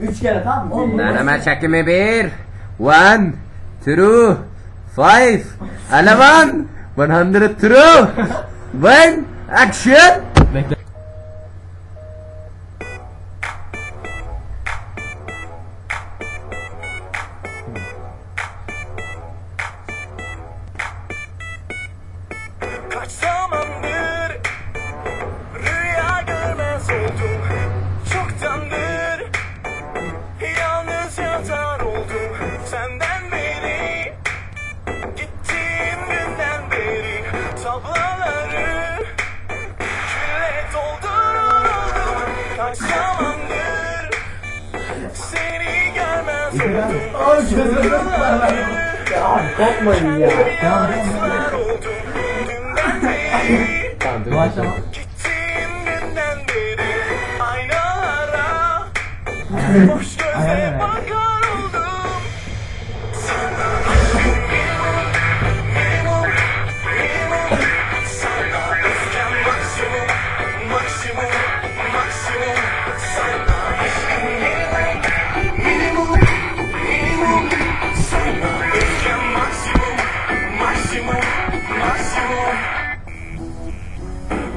Üç kere tamam mı? Deneme çekimi bir. One, two, five, eleven, one hundred two, one, action. Kaç zamandır Ya kopmayın ya. Tamam Yatar oldum dünden beri Başlama. Aynen.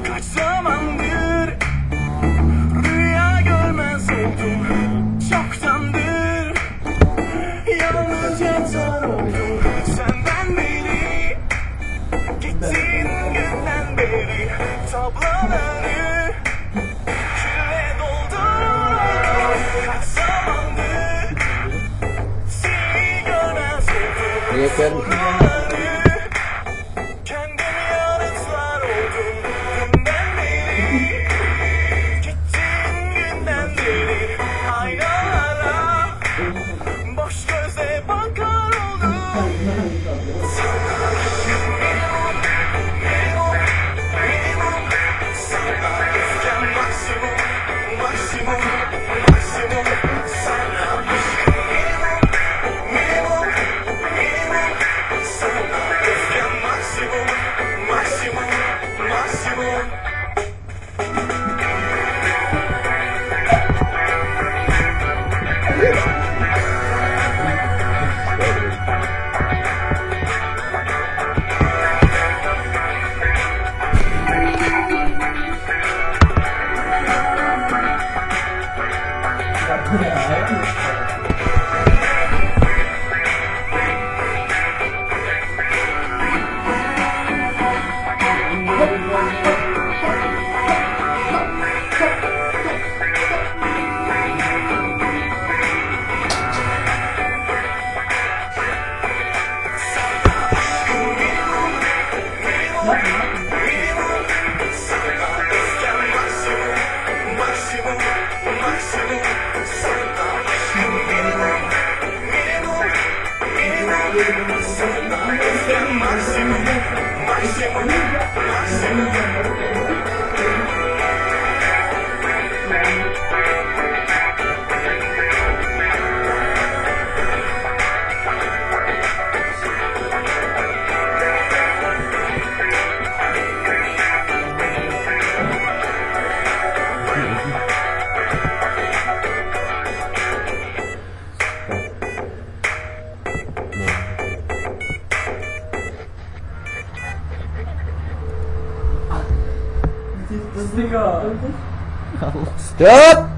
Kaç zamandır rüya görmez oldum Çoktandır yalnız yatar oldum Senden beri gittiğin günden beri görmez oldum かくれ。Hallelujah. Stop!